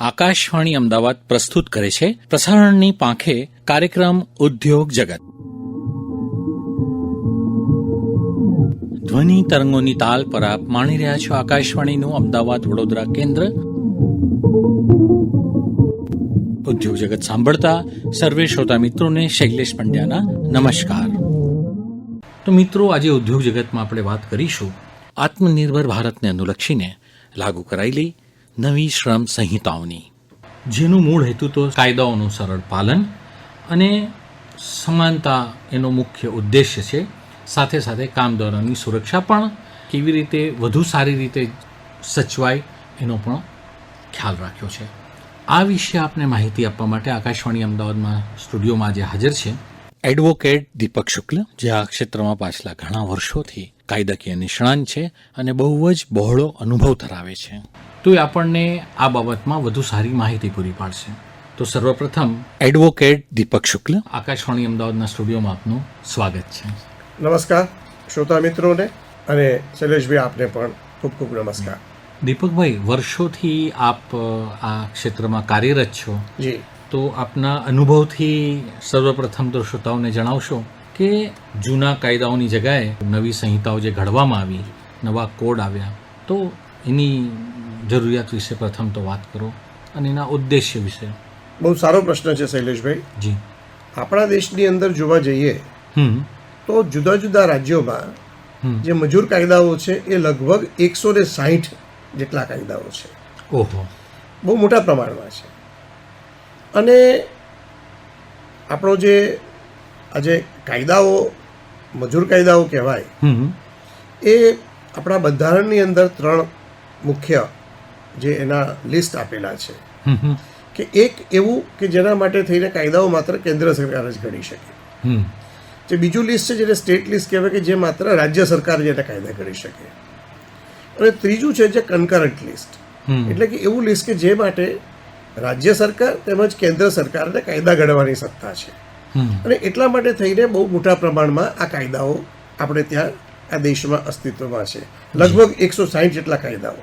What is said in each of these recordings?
આકાશવાણી અમદાવાદ પ્રસ્તુત કરે છે પ્રસારણની પાંખે કાર્યક્રમ ઉદ્યોગ જગત. ધ્વનિ તરંગોની તાલ પર આપ માણી રહ્યા છો આકાશવાણીનું અમદાવાદ વડોદરા કેન્દ્ર. ઉદ્યોગ જગત સાંભળતા સર્વે શ્રોતા મિત્રોને શૈલેષ પંડ્યાના નમસ્કાર. તો મિત્રો, આજે ઉદ્યોગ જગતમાં આપણે વાત કરીશું આત્મનિર્ભર ભારતને અનુલક્ષીને લાગુ કરાયેલી નવી શ્રમ સંહિતાઓની. જેનું મૂળ હેતુ તો કાયદાઓનું સરળ પાલન અને સમાનતા એનો મુખ્ય ઉદ્દેશ્ય છે. સાથે સાથે કામદારોની સુરક્ષા પણ કેવી રીતે વધુ સારી રીતે સચવાય એનો પણ ખ્યાલ રાખ્યો છે. આ વિશે આપને માહિતી આપવા માટે આકાશવાણી અમદાવાદમાં સ્ટુડિયોમાં આજે હાજર છે. એડવોકેટ દીપક શુક્લ જે આ ક્ષેત્રમાં પાછલા ઘણા વર્ષોથી કાયદાકીય નિષ્ણાંત છે અને બહુ જ બહોળો અનુભવ ધરાવે છે. તો એ આપણને આ બાબતમાં વધુ સારી માહિતી પૂરી પાડશે. તો સર્વપ્રથમ એડવોકેટ દીપક શુક્લ. આકાશવાણી અમદાવાદના સ્ટુડિયોમાં આપનું સ્વાગત છે. નમસ્કાર શ્રોતા મિત્રોને અને શૈલેષભાઈ આપને પણ ખૂબ ખૂબ નમસ્કાર. દીપકભાઈ વર્ષોથી આપ આ ક્ષેત્રમાં કાર્યરત છો. જી. તો આપના અનુભવથી સર્વપ્રથમ તો શ્રોતાઓને જણાવશો કે જૂના કાયદાઓની જગાએ નવી સંહિતાઓ જે ઘડવામાં આવી નવા કોડ આવ્યા તો એની જરૂરિયાત વિશે પ્રથમ તો વાત કરો અને એના ઉદ્દેશ્ય વિશે. બહુ સારો પ્રશ્ન છે શૈલેષભાઈ. જી. આપણા દેશની અંદર જોવા જઈએ તો જુદા જુદા રાજ્યોમાં જે મજૂર કાયદાઓ છે એ લગભગ એકસો ને સાહીઠ જેટલા કાયદાઓ છે. ઓહો. બહુ મોટા પ્રમાણમાં છે. અને આપણો જે આજે કાયદાઓ મજૂર કાયદાઓ કહેવાય એ આપણા બંધારણની અંદર ત્રણ મુખ્ય જે એના લિસ્ટ આપેલા છે. કે એક એવું કે જેના માટે થઈને કાયદાઓ માત્ર કેન્દ્ર સરકાર જ ઘડી શકે. જે બીજું લિસ્ટ છે જેને સ્ટેટ લિસ્ટ કહેવાય કે જે માત્ર રાજ્ય સરકાર જેને કાયદા કરી શકે. અને ત્રીજું છે જે કન્કરન્ટ લિસ્ટ એટલે કે એવું લિસ્ટ કે જે માટે રાજ્ય સરકાર તેમજ કેન્દ્ર સરકારને કાયદા ઘડવાની સત્તા છે. અને એટલા માટે થઈને બહુ મોટા પ્રમાણમાં આ કાયદાઓ આપણે ત્યાં આ દેશમાં અસ્તિત્વમાં છે. લગભગ એકસો સાહીઠ જેટલા કાયદાઓ.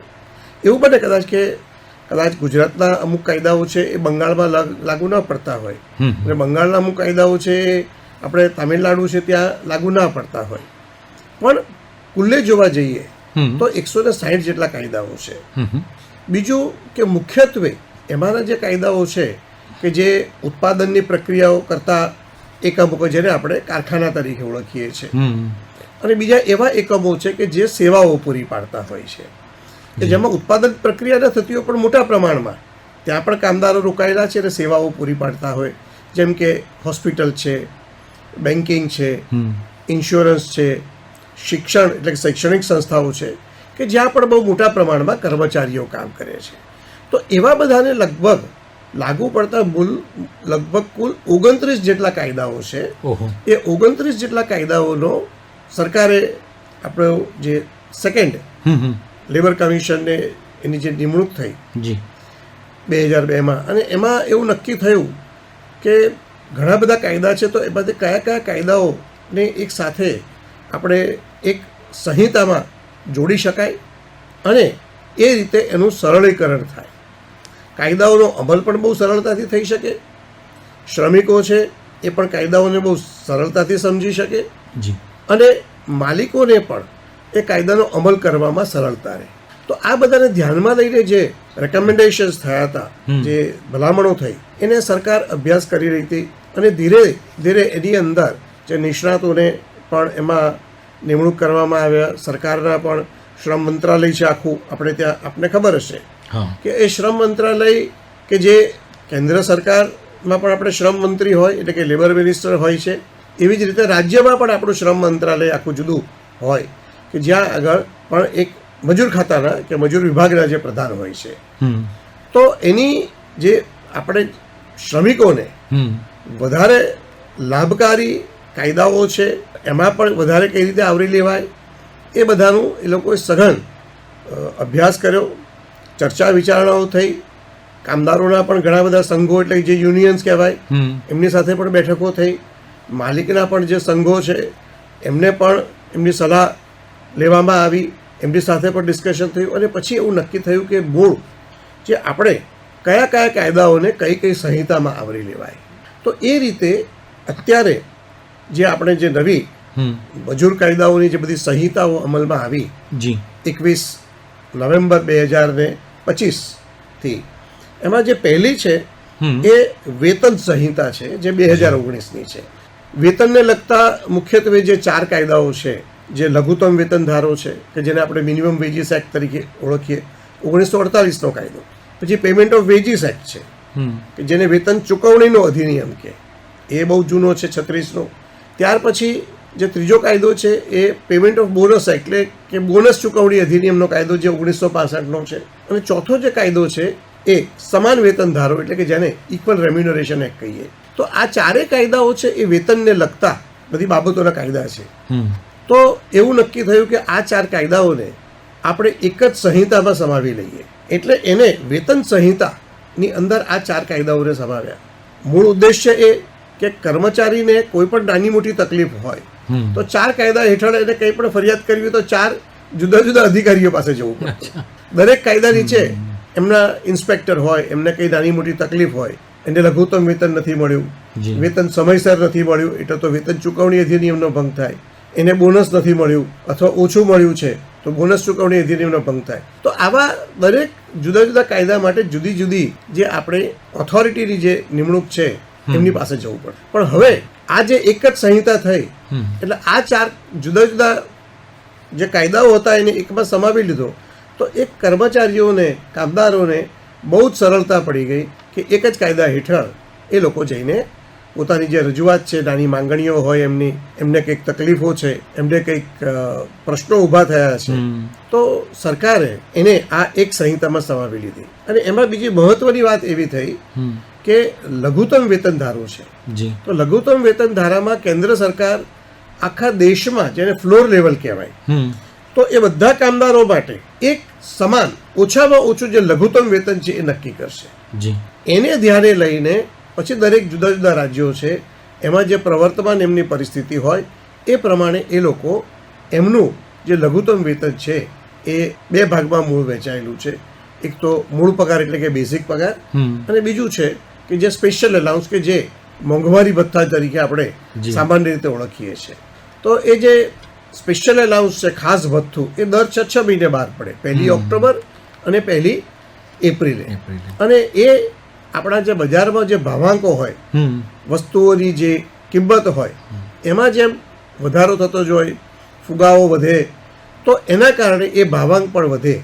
એવું બને કદાચ કે કદાચ ગુજરાતના અમુક કાયદાઓ છે એ બંગાળમાં લાગુ ન પડતા હોય. અને બંગાળના અમુક કાયદાઓ છે એ આપણે તામિલનાડુ છે ત્યાં લાગુ ના પડતા હોય. પણ કુલ્લે જોવા જઈએ તો એકસો ને સાહીઠ જેટલા કાયદાઓ છે. બીજું કે મુખ્યત્વે એમાંના જે કાયદાઓ છે કે જે ઉત્પાદનની પ્રક્રિયાઓ કરતા એકમો કે જેને આપણે કારખાના તરીકે ઓળખીએ છીએ અને બીજા એવા એકમો છે કે જે સેવાઓ પૂરી પાડતા હોય છે. કે જેમાં ઉત્પાદન પ્રક્રિયા ન થતી હોય પણ મોટા પ્રમાણમાં. ત્યાં પણ કામદારો રોકાયેલા છે અને સેવાઓ પૂરી પાડતા હોય. જેમ કે હોસ્પિટલ છે બેન્કિંગ છે ઇન્સ્યોરન્સ છે શિક્ષણ એટલે શૈક્ષણિક સંસ્થાઓ છે કે જ્યાં પણ બહુ મોટા પ્રમાણમાં કર્મચારીઓ કામ કરે છે. તો એવા બધાને લગભગ લાગુ પડતા મૂલ લગભગ કુલ ઓગણત્રીસ જેટલા કાયદાઓ છે. એ ઓગણત્રીસ જેટલા કાયદાઓનો સરકારે આપણો જે સેકન્ડ લેબર કમિશનને એની જે નિમણૂક થઈ જી. બે હજાર બેમાં. અને એમાં એવું નક્કી થયું કે ઘણા બધા કાયદા છે તો એમાંથી કયા કયા કાયદાઓને એક સાથે આપણે એક સંહિતામાં જોડી શકાય અને એ રીતે એનું સરળીકરણ થાય. કાયદાઓનો અમલ પણ બહુ સરળતાથી થઈ શકે. શ્રમિકો છે એ પણ કાયદાઓને બહુ સરળતાથી સમજી શકે. જી. અને માલિકોને પણ એ કાયદાનો અમલ કરવામાં સરળતા રહે. તો આ બધાને ધ્યાનમાં લઈને જે રેકમેન્ડેશન્સ થયા હતા જે ભલામણો થઈ એને સરકાર અભ્યાસ કરી રહી હતી અને ધીરે ધીરે એની અંદર જે નિષ્ણાતોને પણ એમાં નિમણૂક કરવામાં આવ્યા સરકારના પણ શ્રમ મંત્રાલય છે આખું આપણે ત્યાં આપને ખબર હશે કે એ શ્રમ મંત્રાલય કે જે કેન્દ્ર સરકારમાં પણ આપણે શ્રમ મંત્રી હોય એટલે કે લેબર મિનિસ્ટર હોય છે એવી જ રીતે રાજ્યમાં પણ આપણું શ્રમ મંત્રાલય આખું જુદું હોય. કે જ્યાં આગળ પણ એક મજૂર ખાતાના કે મજૂર વિભાગના જે પ્રધાન હોય છે. તો એની જે આપણે શ્રમિકોને વધારે લાભકારી કાયદાઓ છે એમાં પણ વધારે કઈ રીતે આવરી લેવાય એ બધાનું એ લોકોએ સઘન અભ્યાસ કર્યો ચર્ચા વિચારણાઓ થઈ કામદારોના પણ ઘણા બધા સંઘો એટલે જે યુનિયન્સ કહેવાય એમની સાથે પણ બેઠકો થઈ માલિકના પણ જે સંઘો છે એમને પણ એમની સલાહ લેવામાં આવી. એમની સાથે પણ ડિસ્કશન થયું અને પછી એવું નક્કી થયું કે મૂળ જે આપણે કયા કયા કાયદાઓને કઈ કઈ સંહિતામાં આવરી લેવાય. તો એ રીતે અત્યારે જે આપણે જે નવી મજૂર કાયદાઓની જે બધી સંહિતાઓ અમલમાં આવી જી. એકવીસ નવેમ્બર બે હજાર ને પચીસથી એમાં જે પહેલી છે એ વેતન સંહિતા છે જે બે હજાર ઓગણીસની છે. વેતનને લગતા મુખ્યત્વે જે ચાર કાયદાઓ છે જે લઘુત્તમ વેતન ધારો છે કે જેને આપણે મિનિમમ વેજીસ એક્ટ તરીકે ઓળખીએ ઓગણીસો અડતાલીસનો કાયદો. પછી પેમેન્ટ ઓફ વેજીસ એક્ટ છે કે જેને વેતન ચૂકવણીનો અધિનિયમ કે એ બહુ જૂનો છે છત્રીસનો. ત્યાર પછી જે ત્રીજો કાયદો છે એ પેમેન્ટ ઓફ બોનસ એટલે કે બોનસ ચૂકવણી અધિનિયમનો કાયદો જે ઓગણીસો પાસઠનો છે. અને ચોથો જે કાયદો છે એ સમાન વેતન ધારો એટલે કે જેને ઇક્વલ રેમ્યુનરેશન એક્ટ કહીએ. તો આ ચારેય કાયદાઓ છે એ વેતનને લગતા બધી બાબતોના કાયદા છે. તો એવું નક્કી થયું કે આ ચાર કાયદાઓને આપણે એક જ સંહિતામાં સમાવી લઈએ. એટલે એને વેતન સંહિતાની અંદર આ ચાર કાયદાઓને સમાવ્યા. મૂળ ઉદ્દેશ્ય એ કે કર્મચારીને કોઈ પણ નાની મોટી તકલીફ હોય તો ચાર કાયદા હેઠળ એને કંઈ પણ ફરિયાદ કરવી હોય તો ચાર જુદા જુદા અધિકારીઓ પાસે જવું પડે. દરેક કાયદા નીચે એમના ઇન્સ્પેક્ટર હોય એમને કંઈ નાની મોટી તકલીફ હોય એને લઘુત્તમ વેતન નથી મળ્યું. વેતન સમયસર નથી મળ્યું એટલે તો વેતન ચૂકવણી અધિનિયમનો ભંગ થાય. એને બોનસ નથી મળ્યું અથવા ઓછું મળ્યું છે તો બોનસ ચૂકવણી અધિનિયમનો ભંગ થાય. તો આવા દરેક જુદા જુદા કાયદા માટે જુદી જુદી જે આપણે ઓથોરિટીની જે નિમણૂક છે એમની પાસે જવું પડે. પણ હવે આ જે એક જ સંહિતા થઈ એટલે આ ચાર જુદા જુદા જે કાયદાઓ હતા એને એકમાં સમાવી લીધો તો એક કર્મચારીઓને કામદારોને બહુ જ સરળતા પડી ગઈ કે એક જ કાયદા હેઠળ એ લોકો જઈને પોતાની જે રજૂઆત છે નાની માંગણીઓ હોય એમની એમને કંઈક તકલીફો છે એમને કંઈક પ્રશ્નો ઊભા થયા છે તો સરકારે એને આ એક સંહિતામાં સમાવી લીધી. અને એમાં બીજી મહત્વની વાત એવી થઈ કે લઘુત્તમ વેતન ધારો છે. તો લઘુત્તમ વેતન ધારામાં કેન્દ્ર સરકાર આખા દેશમાં જેને ફ્લોર લેવલ કહેવાય તો એ બધા કામદારો માટે એક સમાન ઓછામાં ઓછું જે લઘુત્તમ વેતન છે એ નક્કી કરશે. એને ધ્યાને લઈને પછી દરેક જુદા જુદા રાજ્યો છે એમાં જે પ્રવર્તમાન એમની પરિસ્થિતિ હોય એ પ્રમાણે એ લોકો એમનું જે લઘુત્તમ વેતન છે એ બે ભાગમાં મૂળ વહેંચાયેલું છે. એક તો મૂળ પગાર એટલે કે બેઝિક પગાર અને બીજું છે કે જે સ્પેશિયલ એલાઉન્સ કે જે મોંઘવારી ભથ્થા તરીકે આપણે સામાન્ય રીતે ઓળખીએ છીએ. તો એ જે સ્પેશિયલ એલાઉન્સ છે ખાસ ભથ્થું એ દર છ છ મહિને બહાર પડે. પહેલી ઓક્ટોબર અને પહેલી એપ્રિલે. અને એ આપણા જે બજારમાં જે ભાવાંકો હોય વસ્તુઓની જે કિંમત હોય એમાં જેમ વધારો થતો જ હોય ફુગાવો વધે તો એના કારણે એ ભાવાંક પણ વધે.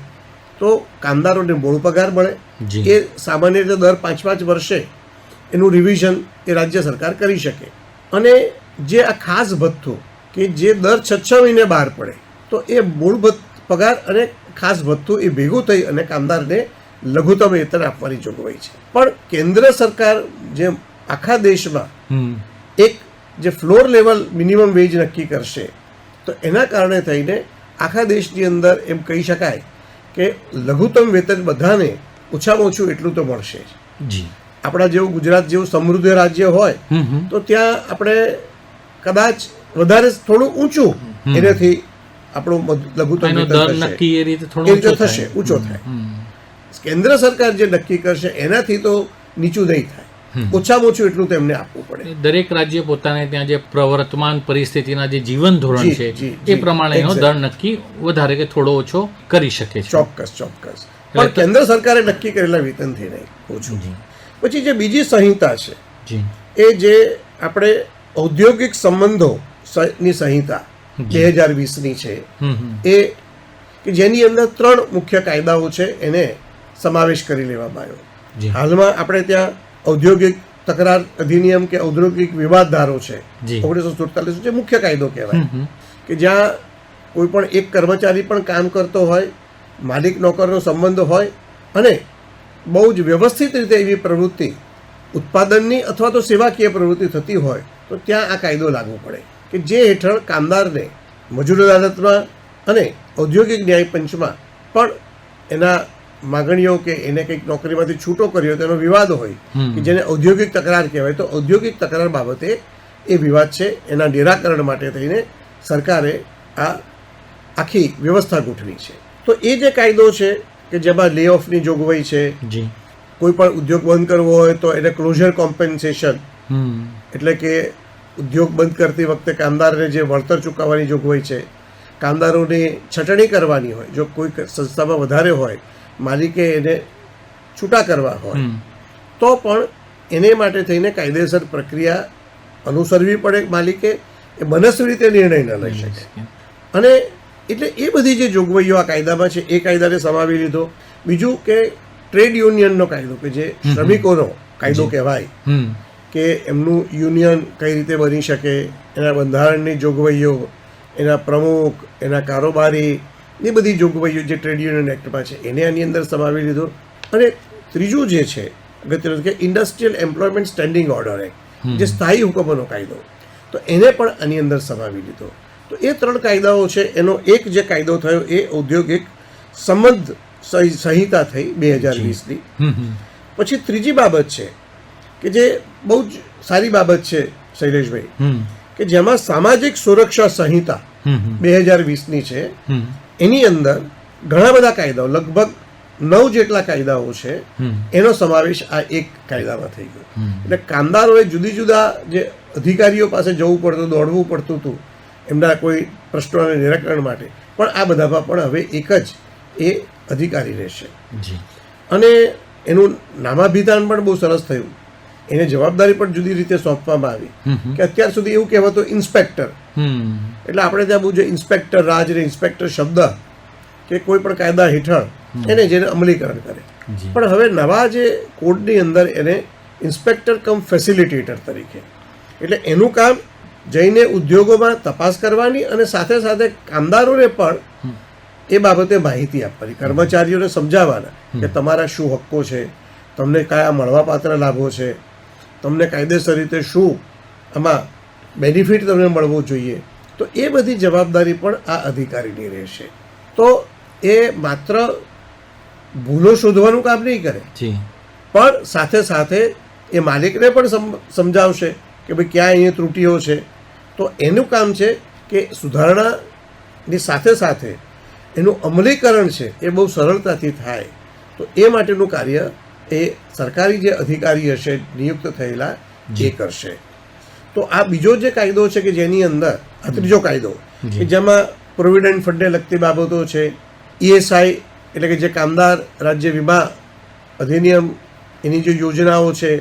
તો કામદારોને મૂળ પગાર મળે. એ સામાન્ય રીતે દર પાંચ પાંચ વર્ષે એનું રિવિઝન એ રાજ્ય સરકાર કરી શકે. અને જે આ ખાસ ભથ્થું કે જે દર છ છ મહિને બહાર પડે તો એ મૂળ પગાર અને ખાસ ભથ્થું એ ભેગું થઈ અને કામદારને લઘુત્તમ વેતન આપવાની જોગવાઈ છે. પણ કેન્દ્ર સરકાર જે આખા દેશમાં એક જે ફ્લોર લેવલ મિનિમમ વેજ નક્કી કરશે તો એના કારણે થઈને આખા દેશની અંદર એમ કહી શકાય કે લઘુત્તમ વેતન બધાને ઓછામાં ઓછું એટલું તો મળશે જી. આપણા જેવું ગુજરાત જેવું સમૃદ્ધ રાજ્ય હોય તો ત્યાં આપણે કદાચ વધારે થોડું ઊંચું એનાથી આપણું લઘુત્તમ વેતન થશે. નક્કી એ રીતે એ થોડો થશે ઊંચો થાય. કેન્દ્ર સરકાર જે નક્કી કરશે એનાથી તો નીચું નહીં થાય. ઓછામાં ઓછું એટલું તેમને આપવું પડે. દરેક રાજ્ય પોતાને ત્યાં જે પ્રવર્તમાન પરિસ્થિતિના જે જીવન ધોરણ છે એ પ્રમાણે એનો દર નક્કી વધારે કે થોડો ઓછો કરી શકે છે. ચોક્કસ ચોક્કસ. પણ કેન્દ્ર સરકારે નક્કી કરેલા વેતનથી નહીં ઓછું. પછી જે બીજી સંહિતા છે એ જે આપણે ઔદ્યોગિક સંબંધો ની સંહિતા બે હજાર વીસની છે એ કે જેની અંદર ત્રણ મુખ્ય કાયદાઓ છે એને સમાવેશ કરી લેવામાં આવ્યો. હાલમાં આપણે ત્યાં ઔદ્યોગિક તકરાર અધિનિયમ કે ઔદ્યોગિક વિવાદ ધારો છે. ઓગણીસો સુડતાલીસ જે મુખ્ય કાયદો કહેવાય કે જ્યાં કોઈ પણ એક કર્મચારી પણ કામ કરતો હોય માલિક નોકરનો સંબંધ હોય અને બહુ જ વ્યવસ્થિત રીતે એવી પ્રવૃત્તિ ઉત્પાદનની અથવા તો સેવાકીય પ્રવૃત્તિ થતી હોય તો ત્યાં આ કાયદો લાગુ પડે. કે જે હેઠળ કામદારને મજૂર અદાલતમાં અને ઔદ્યોગિક ન્યાય પંચમાં પણ એના માગણીઓ કે એને કંઈક નોકરીમાંથી છૂટો કર્યો તેનો વિવાદ હોય કે જેને ઔદ્યોગિક તકરાર કહેવાય તો ઔદ્યોગિક તકરાર બાબતે એ વિવાદ છે એના નિરાકરણ માટે થઈને સરકારે આ આખી વ્યવસ્થા ગોઠવી છે. તો એ જે કાયદો છે કે જેમાં લે ઓફની જોગવાઈ છે કોઈ પણ ઉદ્યોગ બંધ કરવો હોય તો એને ક્લોઝર કોમ્પેન્સેશન એટલે કે ઉદ્યોગ બંધ કરતી વખતે કામદારને જે વળતર ચૂકવવાની જોગવાઈ છે કામદારોની છટણી કરવાની હોય જો કોઈ સંસ્થામાં વધારે હોય માલિકે એને છૂટા કરવા હોય તો પણ એને માટે થઈને કાયદેસર પ્રક્રિયા અનુસરવી પડે માલિકે. એ મનસ્વી રીતે નિર્ણય ન લઈ શકે. અને એટલે એ બધી જે જોગવાઈઓ આ કાયદામાં છે એ કાયદાને સમાવી લીધો. બીજું કે ટ્રેડ યુનિયનનો કાયદો કે જે શ્રમિકોનો કાયદો કહેવાય કે એમનું યુનિયન કઈ રીતે બની શકે એના બંધારણની જોગવાઈઓ એના પ્રમુખ એના કારોબારી એ બધી જોગવાઈઓ જે ટ્રેડ યુનિયન એક્ટમાં છે એને આની અંદર સમાવી લીધો. અને ત્રીજું જે છે અગત્યનું કે industrial employment standing order act જે સ્થાયી હુકમોનો કાયદો. તો એને પણ આની અંદર સમાવી લીધો. તો એ ત્રણ કાયદાઓ છે એનો એક જે કાયદો થયો એ ઔદ્યોગિક સંબંધ સંહિતા થઈ બે હજાર વીસની. પછી ત્રીજી બાબત છે કે જે બહુ જ સારી બાબત છે શૈલેષભાઈ કે જેમાં સામાજિક સુરક્ષા સંહિતા બે હજાર વીસની છે. એની અંદર ઘણા બધા કાયદાઓ લગભગ નવ જેટલા કાયદાઓ છે એનો સમાવેશ આ એક કાયદામાં થઈ ગયો. એટલે કામદારોએ જુદી જુદા જે અધિકારીઓ પાસે જવું પડતું દોડવું પડતું હતું એમના કોઈ પ્રશ્નોના નિરાકરણ માટે પણ આ બધામાં પણ હવે એક જ એ અધિકારી રહેશે. અને એનું નામાભિધાન પણ બહુ સરસ થયું. એને જવાબદારી પણ જુદી રીતે સોંપવામાં આવી કે અત્યાર સુધી એવું કહેવાતું ઇન્સ્પેક્ટર એટલે આપણે ત્યાં બહુ જે ઇન્સ્પેક્ટર રાજ ને ઇન્સ્પેક્ટર શબ્દ કે કોઈ પણ કાયદા હેઠળ એને જેને અમલીકરણ કરે. પણ હવે નવા જે કોડની અંદર એને ઇન્સ્પેક્ટર કમ ફેસિલિટેટર તરીકે. એટલે એનું કામ જઈને ઉદ્યોગોમાં તપાસ કરવાની અને સાથે સાથે કામદારોને પણ એ બાબતે માહિતી આપવાની કર્મચારીઓને સમજાવવાના કે તમારા શું હક્કો છે તમને કયા મળવાપાત્ર લાભો છે તમને કાયદેસર રીતે શું આમાં બેનિફિટ તમને મળવો જોઈએ. તો એ બધી જવાબદારી પણ આ અધિકારીની રહેશે. તો એ માત્ર ભૂલો શોધવાનું કામ નહીં કરે. જી. પણ સાથે સાથે એ માલિકને પણ સમ- સમજાવશે કે ભાઈ ક્યાં અહીંયા ત્રુટીઓ છે. તો એનું કામ છે કે સુધારણાની સાથે સાથે એનું અમલીકરણ છે એ બહુ સરળતાથી થાય. તો એ માટેનું કાર્ય એ સરકારી જે અધિકારી હશે નિયુક્ત થયેલા જે. કરશે. તો આ બીજો જે કાયદો છે કે જેની અંદર આ ત્રીજો કાયદો કે જેમાં પ્રોવિડન્ટ ફંડને લગતી બાબતો છે ઈએસઆઈ એટલે કે જે કામદાર રાજ્ય વીમા અધિનિયમ એની જે યોજનાઓ છે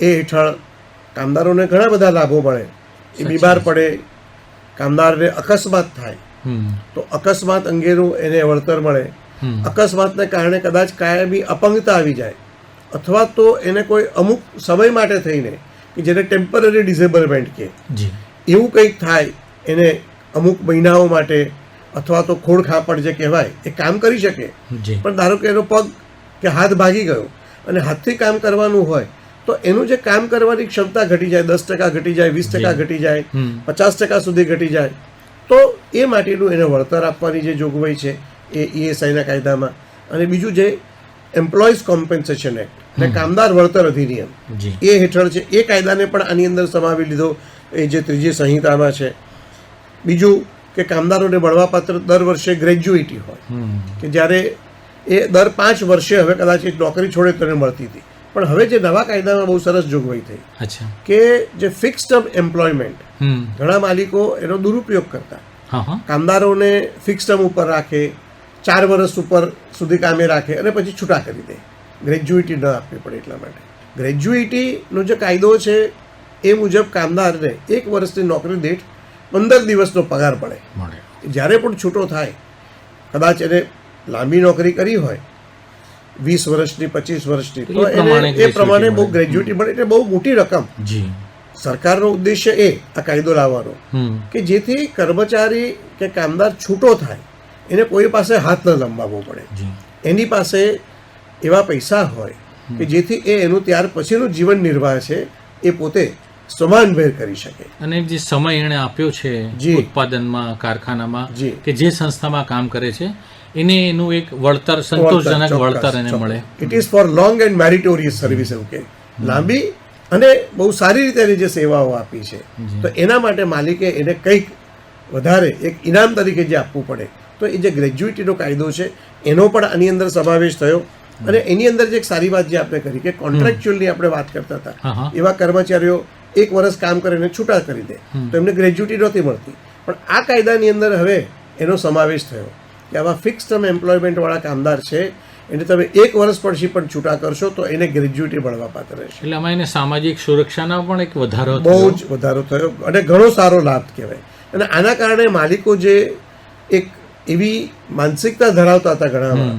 એ હેઠળ કામદારોને ઘણા બધા લાભો મળે. એ બીમાર પડે કામદારને અકસ્માત થાય તો અકસ્માત અંગેનું એને વળતર મળે. અકસ્માતને કારણે કદાચ કાયમી અપંગતા આવી જાય અથવા તો એને કોઈ અમુક સમય માટે થઈને કે જેને ટેમ્પરરી ડિસેબલમેન્ટ કે એવું કંઈક થાય એને અમુક મહિનાઓ માટે અથવા તો ખોડ ખાપડ જે કહેવાય એ કામ કરી શકે. પણ ધારો કે એનો પગ કે હાથ ભાગી ગયો અને હાથથી કામ કરવાનું હોય તો એનું જે કામ કરવાની ક્ષમતા ઘટી જાય દસ ટકા ઘટી જાય વીસ ટકા ઘટી જાય પચાસ ટકા સુધી ઘટી જાય તો એ માટેનું એને વળતર આપવાની જે જોગવાઈ છે એ ઈએસઆઈના કાયદામાં. અને બીજું જે એમ્પ્લોઈઝ કોમ્પેન્સેશન એક્ટ એટલે કામદાર વળતર અધિનિયમ. એ હેઠળ છે. એ કાયદાને પણ આની અંદર સમાવી લીધો એ જે ત્રીજી સંહિતામાં છે. બીજું કે કામદારોને મળવાપાત્ર દર વર્ષે ગ્રેજ્યુઇટી હોય. કે જ્યારે એ દર પાંચ વર્ષે હવે કદાચ એ નોકરી છોડે તો એને મળતી હતી. પણ હવે જે નવા કાયદામાં બહુ સરસ જોગવાઈ થઈ. કે જે ફિક્સ ટર્મ એમ્પ્લોયમેન્ટ ઘણા માલિકો એનો દુરુપયોગ કરતા. કામદારોને ફિક્સ ટર્મ ઉપર રાખે ચાર વર્ષ ઉપર સુધી કામે રાખે અને પછી છૂટા કરી દે. ગ્રેજ્યુઇટી ન આપવી પડે એટલા માટે. ગ્રેજ્યુઇટીનો જે કાયદો છે એ મુજબ કામદારને એક વર્ષની નોકરી દીઠ પંદર દિવસનો પગાર મળે. જ્યારે પણ છૂટો થાય કદાચ એને લાંબી નોકરી કરી હોય વીસ વર્ષની પચીસ વર્ષની તો એ પ્રમાણે બહુ. ગ્રેજ્યુટી મળે એટલે બહુ મોટી રકમ. સરકારનો ઉદ્દેશ્ય એ આ કાયદો લાવવાનો કે જેથી કર્મચારી કે કામદાર છૂટો થાય એને કોઈ પાસે હાથ ન લંબાવવો પડે. એની પાસે એવા પૈસા હોય કે જેથી એ એનું ત્યાર પછીનું જીવન નિર્વાહ છે એ પોતે સમાનભેર કરી શકે. અને જે સમય એણે આપ્યો છે. ઉત્પાદનમાં કારખાનામાં. કે જે સંસ્થામાં કામ કરે છે એને એનું એક વળતર સંતોષજનક વળતર એને મળે. It is for long and meritorious service એવું કે. લાંબી અને બહુ સારી રીતે એની જે સેવાઓ આપી છે. તો એના માટે માલિકે એને કંઈક વધારે એક ઇનામ તરીકે જે આપવું પડે. તો એ જે ગ્રેજ્યુઇટીનો કાયદો છે એનો પણ આની અંદર સમાવેશ થયો. અને એની અંદર જે એક સારી વાત જે આપણે કરી કે કોન્ટ્રાક્ચ્યુઅલની આપણે વાત કરતા હતા એવા કર્મચારીઓ એક વર્ષ કામ કરીને છૂટા કરી દે તો એમને ગ્રેજ્યુટી નહોતી મળતી. પણ આ કાયદાની અંદર હવે એનો સમાવેશ થયો કે આવા ફિક્સ ટર્મ એમ્પ્લોયમેન્ટવાળા કામદાર છે એને તમે એક વર્ષ પછી પણ છૂટા કરશો તો એને ગ્રેજ્યુટી મળવા પાત્ર રહેશે. એટલે આમાં એને સામાજિક સુરક્ષાના પણ એક વધારો બહુ જ વધારો થયો અને ઘણો સારો લાભ કહેવાય. અને આના કારણે માલિકો જે એક એવી માનસિકતા ધરાવતા હતા ઘણામાં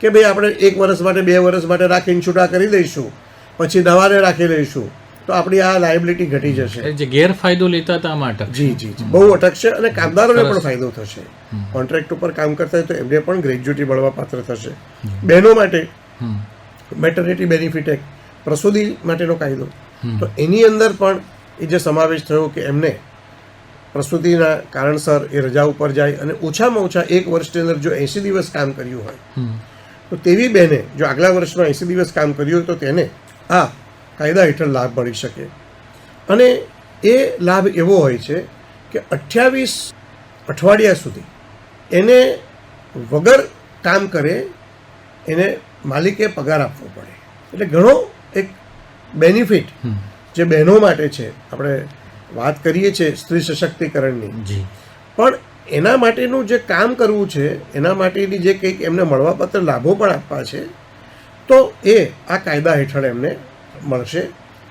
કે ભાઈ આપણે એક વર્ષ માટે બે વર્ષ માટે રાખીને છૂટા કરી દઈશું પછી નવાને રાખી લઈશું તો આપણી આ લાયબિલિટી ઘટી જશે. જે ગેરફાયદો લેતા હતા માટે. જી જી બહુ અટકશે અને કામદારોને પણ ફાયદો થશે. કોન્ટ્રાક્ટ ઉપર કામ કરતા હોય તો એમને પણ ગ્રેજ્યુટી મળવા પાત્ર થશે. બહેનો માટે. મેટર્નિટી બેનિફિટ એક્ટ પ્રસૂતિ માટેનો કાયદો. તો એની અંદર પણ એ જે સમાવેશ થયો કે એમને પ્રસૂતિના કારણસર એ રજા ઉપર જાય અને ઓછામાં ઓછા એક વર્ષની અંદર જો એંસી દિવસ કામ કર્યું હોય. તો તેવી બહેને જો આગલા વર્ષમાં એંસી દિવસ કામ કર્યું તો તેને આ કાયદા હેઠળ લાભ મળી શકે. અને એ લાભ એવો હોય છે કે અઠ્યાવીસ અઠવાડિયા સુધી એને વગર કામ કરે એને માલિકે પગાર આપવો પડે. એટલે ઘણો એક બેનિફિટ જે બહેનો માટે છે. આપણે વાત કરીએ છીએ સ્ત્રી સશક્તિકરણની. જી. પણ એના માટેનું જે કામ કરવું છે, એના માટેની જે કંઈક એમને મળવાપાત્ર લાભો પણ આપવા છે, તો એ આ કાયદા હેઠળ એમને મળશે.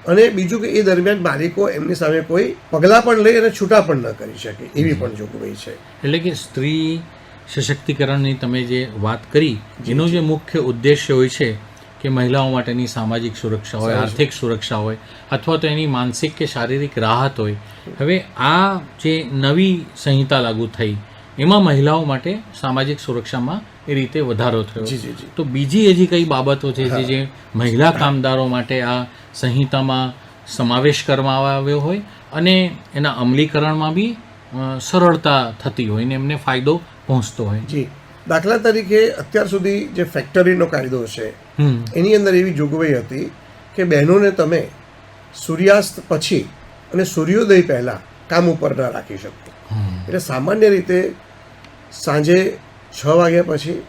અને બીજું કે એ દરમિયાન માલિકો એમની સામે કોઈ પગલાં પણ લઈ અને છૂટા પણ ન કરી શકે, એવી પણ જોગવાઈ છે. એટલે કે સ્ત્રી સશક્તિકરણની તમે જે વાત કરી, એનો જે મુખ્ય ઉદ્દેશ્ય હોય છે કે મહિલાઓ માટેની સામાજિક સુરક્ષા હોય આર્થિક સુરક્ષા હોય અથવા તો એની માનસિક કે શારીરિક રાહત હોય. હવે આ જે નવી સંહિતા લાગુ થઈ એમાં મહિલાઓ માટે સામાજિક સુરક્ષામાં એ રીતે વધારો થયો. તો બીજી હજી કઈ બાબતો છે જે જે મહિલા કામદારો માટે આ સંહિતામાં સમાવેશ કરવામાં આવ્યો હોય અને એના અમલીકરણમાં બી સરળતા થતી હોય ને એમને ફાયદો પહોંચતો હોય. જી. દાખલા તરીકે અત્યાર સુધી જે ફેક્ટરીનો કાયદો છે એની અંદર એવી જોગવાઈ હતી કે બહેનોને તમે સૂર્યાસ્ત પછી અને સૂર્યોદય પહેલાં કામ ઉપર ના રાખી શકો એટલે સામાન્ય રીતે સાંજે છ વાગ્યા પછી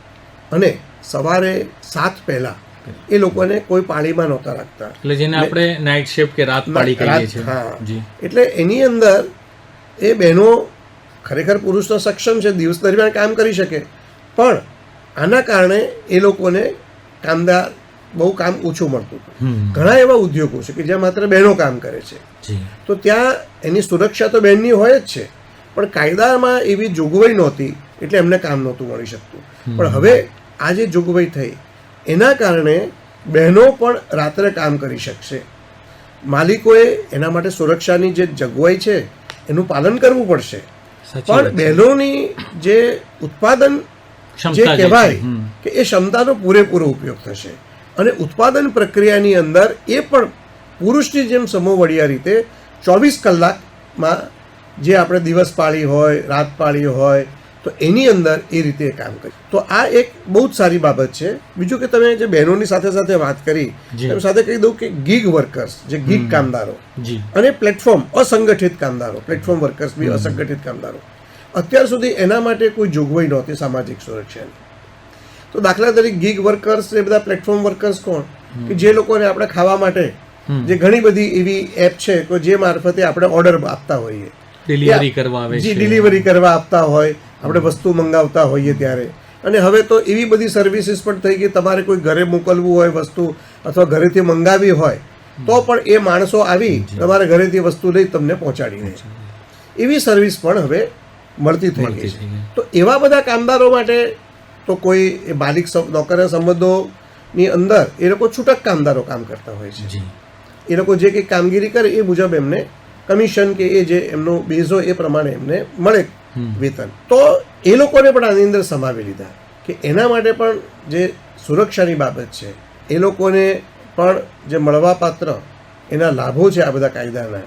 અને સવારે સાત પહેલાં એ લોકોને કોઈ પાળીમાં નહોતા રાખતા. એટલે જેને આપણે નાઇટ શિફ્ટ કે રાત પાળી કહીએ છીએ. હા. એટલે એની અંદર એ બહેનો ખરેખર પુરુષનો સક્ષમ છે દિવસ દરમિયાન કામ કરી શકે. પણ આના કારણે એ લોકોને કામદાર બહુ કામ ઓછું મળતું. ઘણા એવા ઉદ્યોગો છે કે જ્યાં માત્ર બહેનો કામ કરે છે. તો ત્યાં એની સુરક્ષા તો બહેનની હોય જ છે. પણ કાયદામાં એવી જોગવાઈ નહોતી એટલે એમને કામ નહોતું મળી શકતું. પણ હવે આ જે જોગવાઈ થઈ એના કારણે બહેનો પણ રાત્રે કામ કરી શકશે. માલિકોએ એના માટે સુરક્ષાની જે જોગવાઈ છે એનું પાલન કરવું પડશે. પણ બહેનોની જે ઉત્પાદન જે. કહેવાય કે એ ક્ષમતાનો પૂરેપૂરો ઉપયોગ થશે. અને ઉત્પાદન પ્રક્રિયાની અંદર એ પણ પુરુષની જેમ સમોવડિયા રીતે ચોવીસ કલાકમાં જે આપણે દિવસ પાળી હોય રાત પાળી હોય તો એની અંદર એ રીતે કામ કરે. તો આ એક બહુ જ સારી બાબત છે. બીજું કે તમે જે બહેનોની સાથે સાથે વાત કરી એમ સાથે કહી દઉં કે ગીગ વર્કર્સ જે ગીગ કામદારો. અને પ્લેટફોર્મ અસંગઠિત કામદારો. પ્લેટફોર્મ વર્કર્સ બી અસંગઠિત કામદારો. અત્યાર સુધી એના માટે કોઈ જોગવાઈ નહોતી સામાજિક સુરક્ષાની. તો દાખલા તરીકે ગીગ વર્કર્સ એ બધા પ્લેટફોર્મ વર્કર્સ કોણ? કે જે લોકોને આપણે ખાવા માટે જે ઘણી બધી એવી એપ છે કે જે મારફતે આપણે ઓર્ડર આપતા હોઈએ. ડિલિવરી કરવા આવે છે. ડિલિવરી કરવા આપતા હોય આપણે વસ્તુ મંગાવતા હોઈએ ત્યારે. અને હવે તો એવી બધી સર્વિસીસ પણ થઈ ગઈ તમારે કોઈ ઘરે મોકલવું હોય વસ્તુ અથવા ઘરેથી મંગાવી હોય તો પણ એ માણસો આવી તમારે ઘરેથી વસ્તુ લઈ તમને પહોંચાડી. દે એવી સર્વિસ પણ હવે મળતી થઈ ગઈ છે. તો એવા બધા કામદારો માટે તો કોઈ માલિક નોકરના સંબંધોની અંદર એ લોકો છૂટક કામદારો કામ કરતા હોય છે. એ લોકો જે કંઈ કામગીરી કરે એ મુજબ એમને કમિશન કે એ જે એમનો બેઝ હોય એ પ્રમાણે એમને મળે વેતન. તો એ લોકોને પણ આની અંદર સમાવી લીધા કે એના માટે પણ જે સુરક્ષાની બાબત છે એ લોકોને પણ જે મળવાપાત્ર એના લાભો છે આ બધા કાયદાના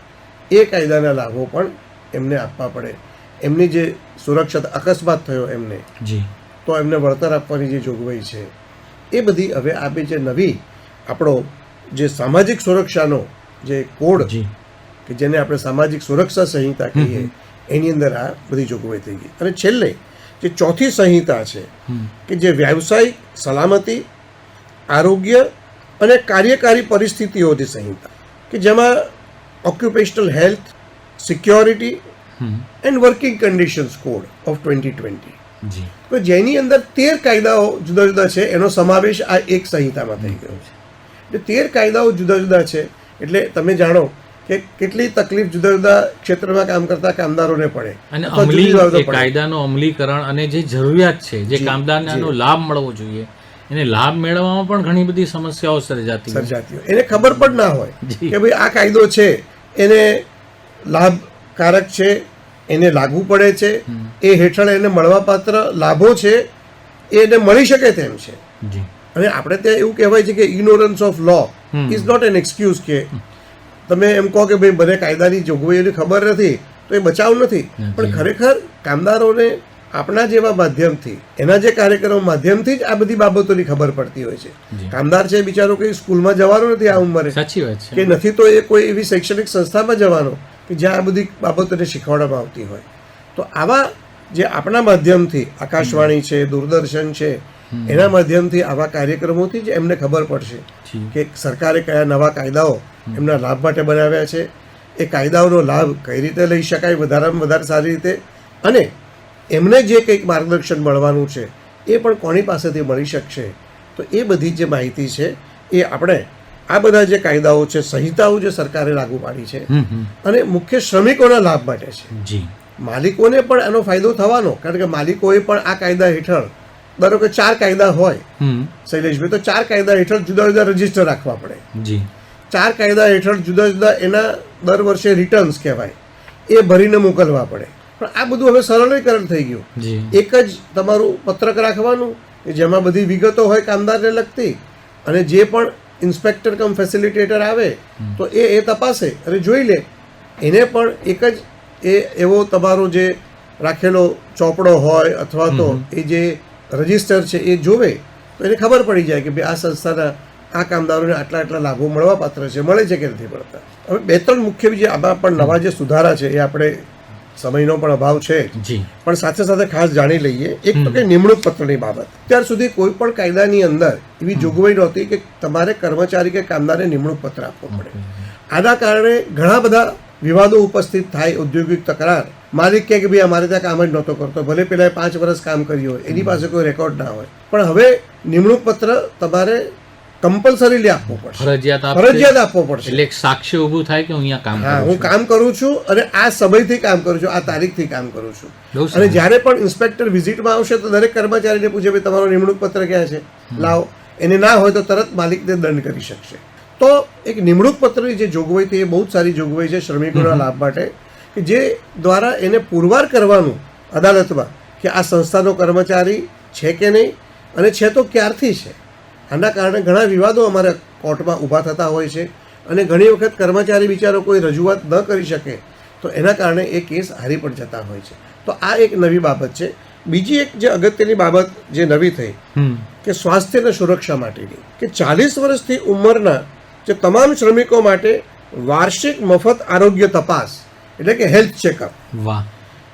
એ કાયદાના લાભો પણ એમને આપવા પડે. એમની જે સુરક્ષા અકસ્માત થયો એમને જી. તો એમને વળતર આપવાની જે જોગવાઈ છે એ બધી હવે આપી જે નવી આપણો જે સામાજિક સુરક્ષાનો જે કોડ કે જેને આપણે સામાજિક સુરક્ષા સંહિતા કહીએ એની અંદર આ બધી જોગવાઈ થઈ ગઈ. અને છેલ્લે જે ચોથી સંહિતા છે કે જે વ્યવસાયિક સલામતી આરોગ્ય અને કાર્યકારી પરિસ્થિતિઓની સંહિતા કે જેમાં occupational health security and working conditions code of twenty twenty તો જેની અંદર તેર કાયદાઓ જુદા જુદા છે એનો સમાવેશ આ એક સંહિતામાં થઈ ગયો છે. એટલે તેર કાયદાઓ જુદા જુદા છે એટલે તમે જાણો કે કેટલી તકલીફ જુદા જુદા ક્ષેત્રમાં કામ કરતા કામદારોને પડે. અને અમલી. કાયદાનો અમલીકરણ અને જે જરૂરિયાત છે જે કામદારને લાભ મળવો જોઈએ એને લાભ મેળવવામાં પણ ઘણી બધી સમસ્યાઓ સર્જાતી સર્જાતી હોય. એને ખબર પણ ના હોય કે ભાઈ આ કાયદો છે એને લાભકારક છે એને લાગુ પડે છે એ હેઠળ એને મળવાપાત્ર લાભો છે એને મળી શકે તેમ છે. અને આપણે ત્યાં એવું કહેવાય છે કે ignorance of law is not an excuse કે તમે એમ કહો કે ભાઈ મને કાયદાની જોગવાઈઓની ખબર નથી તો એ બચાવ નથી. નથી. પણ ખરેખર કામદારોને આપણા જેવા માધ્યમથી એના જે કાર્યક્રમો માધ્યમથી જ આ બધી બાબતોની ખબર પડતી હોય છે. કામદાર છે બિચારો કોઈ સ્કૂલમાં જવાનો નથી આ ઉંમરે. સાચી વાત કે નથી તો એ કોઈ એવી શૈક્ષણિક સંસ્થામાં જવાનો. કે જ્યાં આ બધી બાબતોને શીખવાડવામાં આવતી હોય. તો આવા જે આપણા માધ્યમથી આકાશવાણી છે દૂરદર્શન છે એના માધ્યમથી આવા કાર્યક્રમોથી જ એમને ખબર પડશે કે સરકારે કયા નવા કાયદાઓ એમના લાભ માટે બનાવ્યા છે. એ કાયદાઓનો લાભ કઈ રીતે લઈ શકાય વધારેમાં વધારે સારી રીતે. અને એમને જે કંઈક માર્ગદર્શન મળવાનું છે એ પણ કોની પાસેથી મળી શકશે? તો એ બધી જે માહિતી છે એ આપણે આ બધા જે કાયદાઓ છે સંહિતાઓ જે સરકારે લાગુ પાડી છે અને મુખ્ય શ્રમિકોના લાભ માટે છે. જી. માલિકોને પણ એનો ફાયદો થવાનો કારણ કે માલિકોએ પણ આ કાયદા હેઠળ ધારો કે ચાર કાયદા હોય શૈલેષભાઈ તો ચાર કાયદા હેઠળ જુદા જુદા રજિસ્ટર રાખવા પડે. જી. ચાર કાયદા હેઠળ જુદા જુદા એના દર વર્ષે રિટર્ન્સ કહેવાય. એ ભરીને મોકલવા પડે. પણ આ બધું હવે સરળીકરણ થઈ ગયું. એક જ તમારું પત્રક રાખવાનું કે જેમાં બધી વિગતો હોય કામદારને લગતી અને જે પણ ઇન્સ્પેક્ટર કમ ફેસિલિટેટર આવે તો એ એ તપાસે. અને જોઈ લે. એને પણ એક જ એ એવો તમારો જે રાખેલો ચોપડો હોય અથવા તો એ જે રજિસ્ટર છે એ જોવે તો એને ખબર પડી જાય કે ભાઈ આ સંસ્થાના આ કામદારોને આટલા આટલા લાભો મળવા પાત્ર છે મળે છે કે નથી મળતા. હવે બે ત્રણ મુખ્ય જે આમાં પણ નવા જે સુધારા છે એ આપણે સમયનો પણ અભાવ છે. જી. પણ સાથે સાથે ખાસ જાણી લઈએ એક તો કે નિમણૂક પત્રની બાબત. ત્યાર સુધી કોઈ પણ કાયદાની અંદર એવી જોગવાઈ નહોતી કે તમારે કર્મચારી કે કામદારને નિમણૂક પત્ર આપવો પડે. આના કારણે ઘણા બધા વિવાદો ઉપસ્થિત થાય ઔદ્યોગિક તકરાર. માલિક કહે કે ભાઈ અમારે ત્યાં કામ જ નહોતો કરતો ભલે પેલા પાંચ વર્ષ કામ કર્યું હોય એની પાસે કોઈ રેકોર્ડ ના હોય. પણ હવે નિમણૂક પત્ર તમારે કમ્પલસરીલી આપવો પડશે. ફરજિયાત ફરજિયાત આપવો પડશે. એટલે એક સાક્ષ્ય ઊભું થાય કે હું અહીંયા કામ હા હું કામ કરું છું અને આ સમયથી કામ કરું છું આ તારીખથી કામ કરું છું. અને જ્યારે પણ ઇન્સ્પેક્ટર વિઝિટમાં આવશે તો દરેક કર્મચારીને પૂછે ભાઈ તમારો નિમણૂક પત્ર ક્યાં છે? લાવો. એને ના હોય તો તરત માલિકને દંડ કરી શકશે. તો એક નિમણૂક પત્રની જે જોગવાઈ છે એ બહુ જ સારી જોગવાઈ છે શ્રમિકોના લાભ માટે કે જે દ્વારા એને પુરવાર કરવાનું અદાલતમાં કે આ સંસ્થાનો કર્મચારી છે કે નહીં અને છે તો ક્યારથી છે? આના કારણે ઘણા વિવાદો અમારા કોર્ટમાં ઊભા થતા હોય છે અને ઘણી વખત કર્મચારી બિચારો કોઈ રજૂઆત ન કરી શકે તો એના કારણે એ કેસ હારી પણ જતા હોય છે. તો આ એક નવી બાબત છે. બીજી એક જે અગત્યની બાબત જે નવી થઈ કે સ્વાસ્થ્ય અને સુરક્ષા માટેની કે ચાલીસ વર્ષથી ઉંમરના જે તમામ શ્રમિકો માટે વાર્ષિક મફત આરોગ્ય તપાસ એટલે કે હેલ્થ ચેકઅપ વાહ.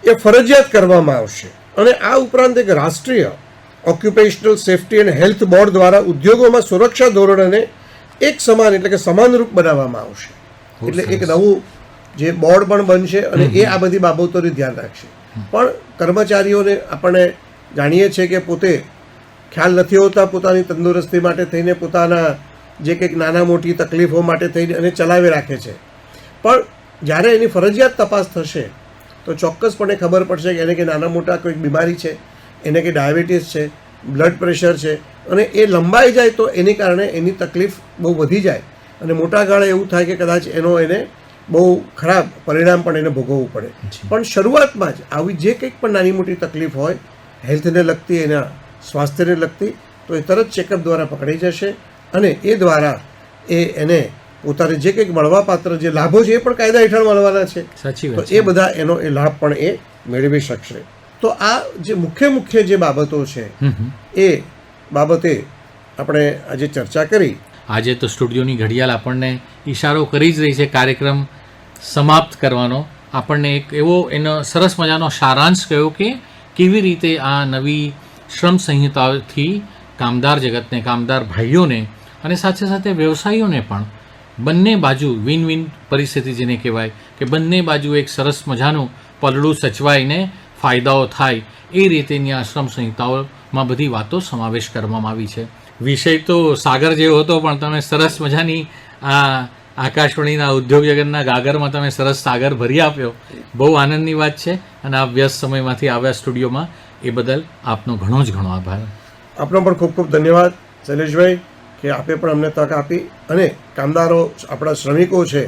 એ ફરજિયાત કરવામાં આવશે. અને આ ઉપરાંત એક રાષ્ટ્રીય occupational safety and health board દ્વારા ઉદ્યોગોમાં સુરક્ષા ધોરણોને એક સમાન એટલે કે સમાનરૂપ બનાવવામાં આવશે. એટલે એક નવું જે બોર્ડ પણ બનશે અને એ આ બધી બાબતોનું ધ્યાન રાખશે. પણ કર્મચારીઓને આપણે જાણીએ છીએ કે પોતે ખ્યાલ નથી હોતા પોતાની તંદુરસ્તી માટે થઈને પોતાના જે કંઈક નાના મોટી તકલીફો માટે થઈને એને ચલાવી રાખે છે. પણ જ્યારે એની ફરજિયાત તપાસ થશે તો ચોક્કસપણે ખબર પડશે કે એને કે નાના મોટા કોઈક બીમારી છે. એને કે ડાયાબિટીસ છે બ્લડ પ્રેશર છે અને એ લંબાઈ જાય તો એની કારણે એની તકલીફ બહુ વધી જાય. અને મોટા ગાળે એવું થાય કે કદાચ એનો એને બહુ ખરાબ પરિણામ પણ એને ભોગવવું પડે. પણ શરૂઆતમાં જ આવી જે કંઈક પણ નાની મોટી તકલીફ હોય હેલ્થને લગતી એના સ્વાસ્થ્યને લગતી તો એ તરત ચેકઅપ દ્વારા પકડાઈ જશે અને એ દ્વારા એ એને પોતાને જે કંઈક મળવાપાત્ર જે લાભો છે એ પણ કાયદા હેઠળ મળવાના છે. સાચી તો એ બધા એનો એ લાભ પણ એ મેળવી શકશે. તો આ જે મુખ્ય મુખ્ય જે બાબતો છે. એ બાબતે આપણે આજે ચર્ચા કરી આજે તો સ્ટુડિયોની ઘડિયાળ આપણને ઈશારો કરી જ રહી છે કાર્યક્રમ સમાપ્ત કરવાનો આપણને એક એવો એનો સરસ મજાનો સારાંશ કહ્યો કે કેવી રીતે આ નવી શ્રમ સંહિતાથી કામદાર જગતને કામદાર ભાઈઓને અને સાથે સાથે વ્યવસાયીઓને પણ બંને બાજુ વિન વિન પરિસ્થિતિ જેને કહેવાય કે બંને બાજુ એક સરસ મજાનું પલડું સચવાઈને ફાયદાઓ થાય એ રીતેની આશ્રમ સંહિતાઓમાં બધી વાતો સમાવેશ કરવામાં આવી છે. વિષય તો સાગર જેવો હતો, પણ તમે સરસ મજાની આ આકાશવાણીના ઉદ્યોગ જગતના ગાગરમાં તમે સરસ સાગર ભરી આપ્યો. બહુ આનંદની વાત છે અને આ વ્યસ્ત સમયમાંથી આવ્યા સ્ટુડિયોમાં એ બદલ આપનો ઘણો જ ઘણો આભાર. આપનો પણ ખૂબ ખૂબ ધન્યવાદ શૈલેષભાઈ, કે આપે પણ અમને તક આપી અને કામદારો, આપણા શ્રમિકો છે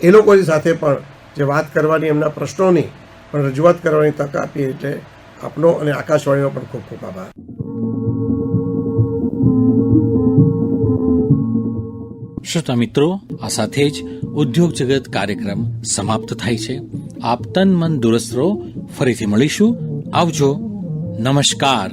એ લોકોની સાથે પણ જે વાત કરવાની, એમના પ્રશ્નોની પણ રજૂઆત કરવાની તક આપી એટલે આપનો અને આકાશવાણીનો પણ ખૂબ ખૂબ આભાર. શ્રોતા મિત્રો, આ સાથે જ ઉદ્યોગ જગત કાર્યક્રમ સમાપ્ત થાય છે. આપ તન મન દુરસ્ત ફરીથી મળીશું. આવજો. નમસ્કાર.